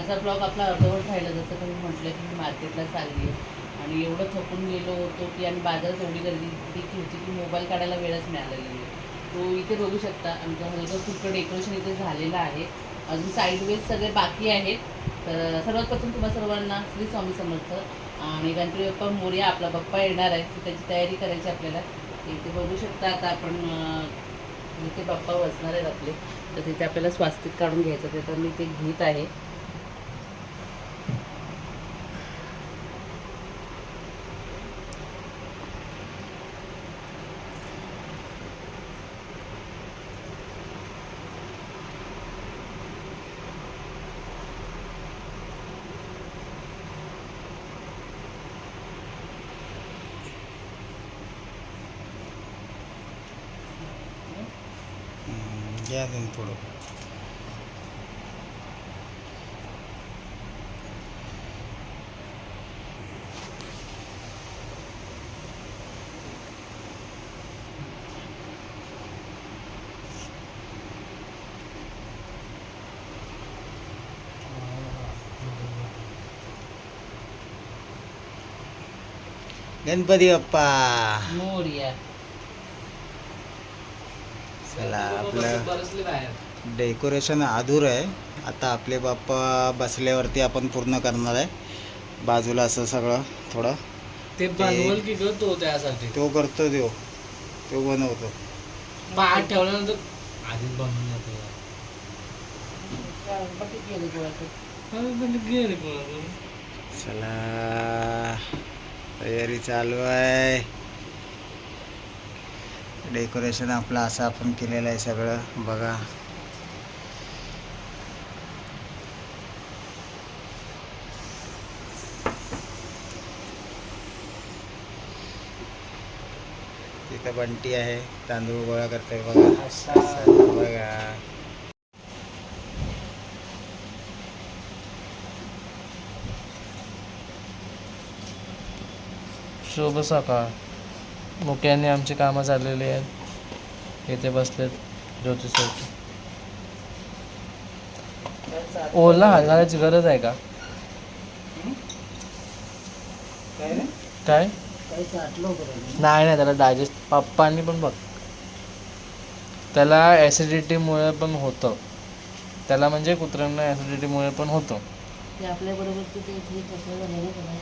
कालचा ब्लॉग आपला अर्धवट राहिला जसं तुम्ही म्हटलं की मी मार्केटला चालली आहे. आणि एवढं थकून गेलो होतो की आणि बाजारात एवढी गर्दी देखील होती की मोबाईल काढायला वेळच मिळालेला नाही. तो इथे बघू शकता आमचं हलकं फुटकं डेकोरेशन इथे झालेलं आहे. अजून साईड वेज सगळे बाकी आहेत. तर सर्वात प्रथम तुम्हा सर्वांना श्री स्वामी समर्थ आणि गणपती बाप्पा मोर्या आपला बाप्पा येणार आहे त्याची तयारी करायची आपल्याला. इथे बघू शकता आता आपण इथे बाप्पा बसणार आहेत आपले. तर तिथे आपल्याला स्वास्तिक काढून घ्यायचं ते तर मी ते घेत आहे. हम्म, घ्या अजून थोडं गणपती बाप्पा मोर्या चला आपलं डेकोरेशन अधूर आहे. आता आपले बाप्पा बसल्यावरती आपण पूर्ण करणार आहे. बाजूला असं सगळं थोडं. ते बनवल की ग तो त्यासाठी? तो करतो तो तो बनवतो. पाठ ठेवल्यानंतर आधीच बनवून जातो. चला तयारी चालू आहे. डेकोरेशन आपलं असं आपण केलेलं आहे सगळं. बघा. तिथं बंटी आहे. तांदूळ गोळा करतोय बघा. बघा. शुभ सकाळ. मुख्याने आमची कामं चाललेली आहेत इथे बसलेत ज्योतिष ओला हलणाऱ्याची गरज आहे का काय नाही नाही त्याला डायजेस्ट पप्पांनी पण बघ त्याला ॲसिडिटीमुळे पण होतं त्याला म्हणजे कुत्र्यांना ॲसिडिटीमुळे पण होतं आपल्याबरोबर आपल्या बरोबर ते ते इथे कसं झालं ना त्याला.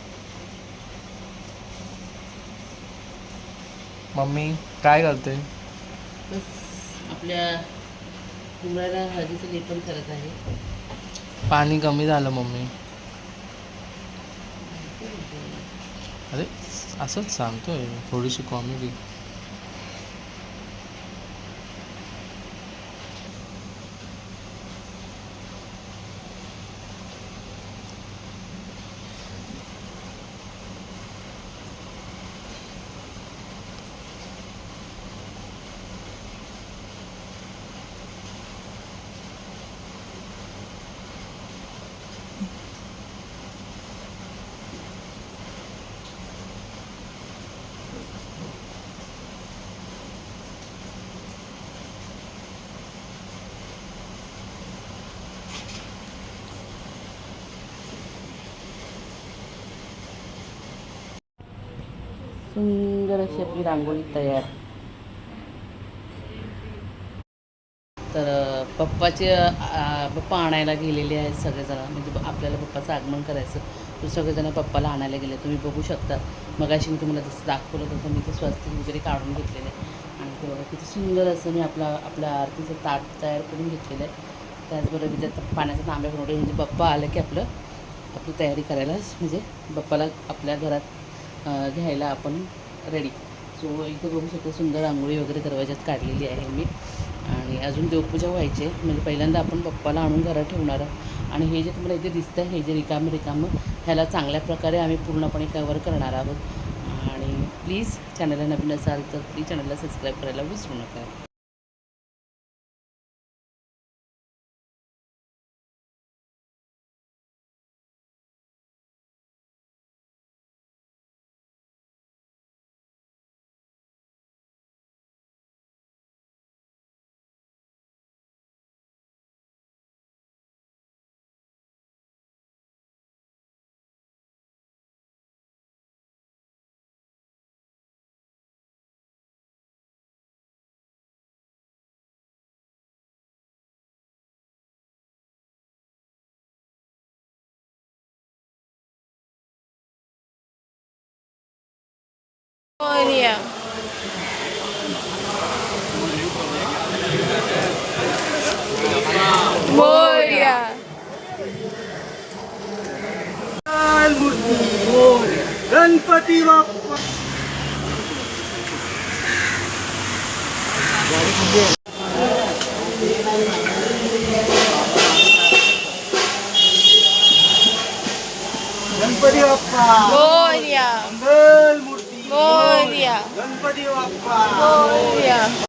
मम्मी काय करते? बस आपल्या कुंबळ्याला हळदीचं लेपन करत आहे. पाणी कमी झालं मम्मी. अरे असंच सांगतोय थोडीशी कॉमेडी सुंदर अशी आपली रांगोळी तयार तर पप्पाचे पप्पा आणायला गेलेले आहेत सगळेजण. म्हणजे आपल्याला पप्पाचं आगमन करायचं. तर सगळेजण पप्पाला आणायला गेले. तुम्ही बघू शकता. मगाशी मी तुम्हाला जसं दाखवलं तसं मी ते स्वस्तिक वगैरे काढून घेतलेलं आहे आणि ते बघा किती सुंदर असं मी आपला आपल्या आरतीचं ताट तयार करून घेतलेलं आहे. त्याचबरोबर मी त्यात पाण्याचा तांब्या बनवले. म्हणजे पप्पा आलं की आपलं आपली तयारी करायला म्हणजे बाप्पाला आपल्या घरात घ्यायला आपण रेडी सो इथे बघू शकतो सुंदर रांगोळी वगैरे दरवाज्यात काढलेली आहे मी. आणि अजून देवपूजा व्हायची आहे. म्हणजे पहिल्यांदा आपण पप्पाला आणून घरात ठेवणार आहोत. आणि हे जे तुम्हाला इथे दिसतं हे जे रिकामं रिकामं ह्याला चांगल्या प्रकारे आम्ही पूर्णपणे कवर करणार आहोत. आणि प्लीज चॅनलला नवीन असाल तर प्लीज चॅनलला सबस्क्राईब करायला विसरू नका. मोरया मोरया गणपती बाप्पा गणपती बाप्पा मोरया मंगल मूर्ती मोरया गणपती बाप्पा मोरया